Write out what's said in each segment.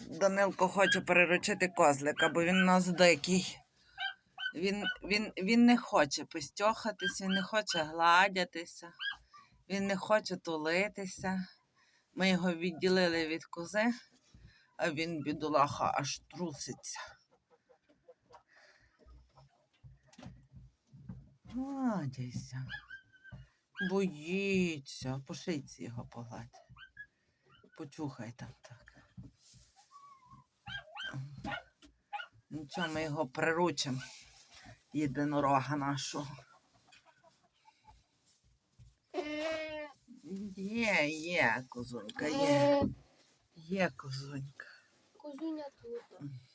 Данилко хоче переручити козлика, бо він у нас дикий. Він, він, він не хоче постьохатись, він не хоче гладятися, він не хоче тулитися. Ми його відділили від кози, а він, бідолаха, аж труситься. Гладяйся. Боїться. По його погладь. Почухай там так. Нічого, ми його приручимо. Єдинорога нашого. Є, є, козунька, є. Є козунька. Козуня тут.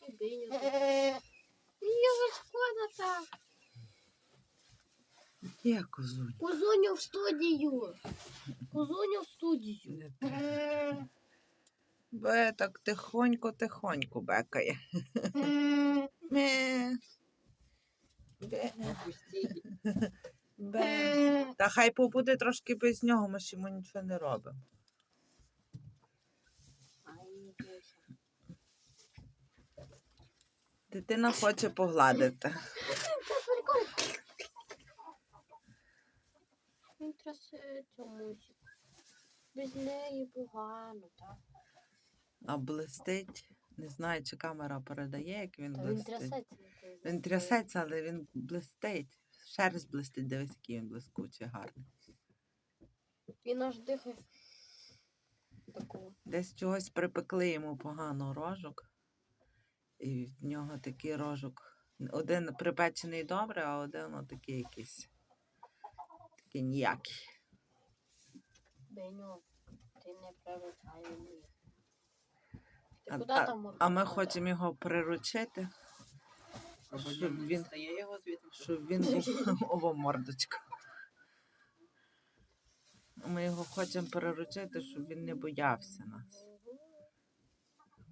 І биня тут. Його шкода так. Є козунька. Козуню в студію. Козуню в студію. Бе так тихонько-тихонько бекає. Ме. Бе. Бе. Та хай побуде трошки без нього, ми ж йому нічого не робимо. Дитина хоче погладити. Він трясеться мусик. Без неї погано, так? А блистить. Не знаю, чи камера передає, як він Та він блистить. трясеться. Він трясеться, але він блистить. Шерсть блистить, дивись, який він блискучий, гарний. Він аж дихає. Такого. Десь чогось припекли йому погано рожок. І в нього такий рожок. Один припечений добре, а один отакий якийсь. Такий ніякий. Беню, ти не привикай мені. Ти А- там А ми хочемо його приручити, щоб він, Стає його звідти. щоб він був ово мордочка. Ми його хочемо приручити, щоб він не боявся нас.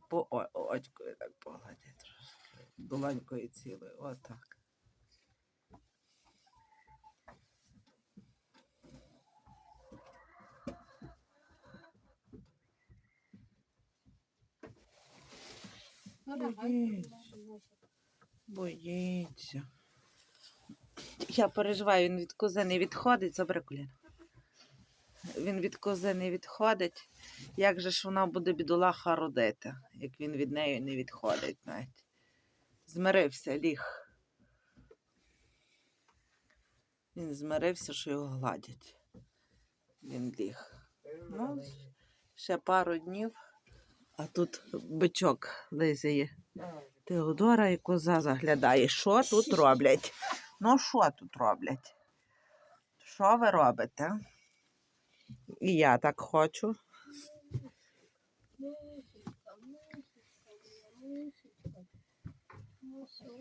По очкою так погладять трошки. Долонькою цілою. Отак. Боїться. давай. Боїться. Я переживаю, він від кози не відходить, забери коліна. Він від кози не відходить. Як же ж вона буде бідолаха родити, як він від неї не відходить навіть. Змирився, ліг. Він змирився, що його гладять. Він ліг. Ну, ще пару днів, а тут бичок лизає. Теодора і коза заглядає. Що тут роблять? Ну, що тут роблять? Що ви робите? І я так хочу. Мусечка,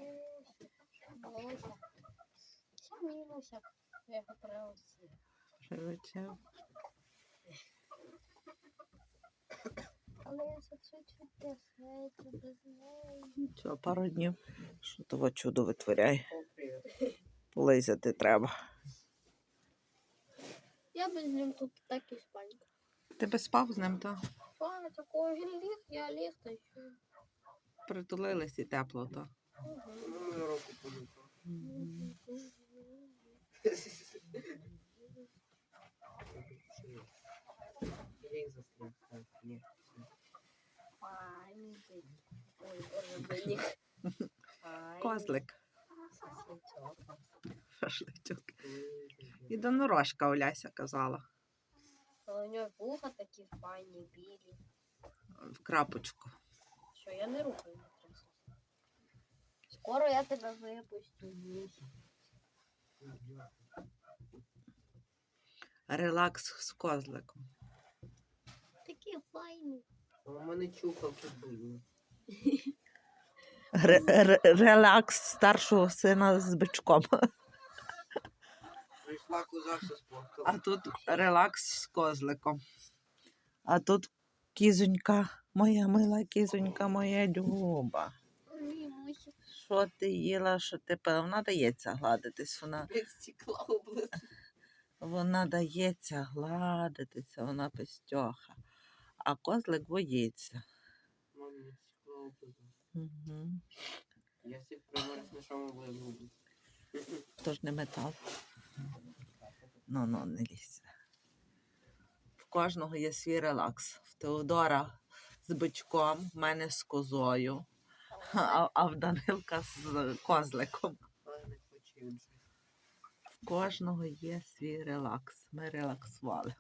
Але я за це чуть трясеться без неї. Нічого, пару днів. Що того чудо витворяє? Полизати треба. Я без ним тут так і спанька. Ти би спав з ним, то Пане, такого він ліг, я ліг, та що. притулились і тепло, то. Так, ні. Козлик. Шашличок. І донорожка Оляся казала. Але у нього вуха такі файні, білі. В крапочку. Що я не рухаю не трясу. Скоро я тебе випустю. Релакс з козликом. Такі файні. У мене чухалки були. Ре- ре- Релакс старшого сина з бичком. Прийшла коза все спортила. А тут релакс з козликом. А тут кізонька, моя мила кізонька, моя Муся. Що ти їла, що ти пила? Вона дається гладитись, вона, Як стекла облизу. вона дається гладитися, вона пестьоха. А козлик боїться. Угу. Я всіх примерз на що ми. Тож не метал. Ну, ну, не лізь. В кожного є свій релакс. В Теодора з бичком, в мене з козою, а, а в Данилка з козликом. В кожного є свій релакс. Ми релаксували.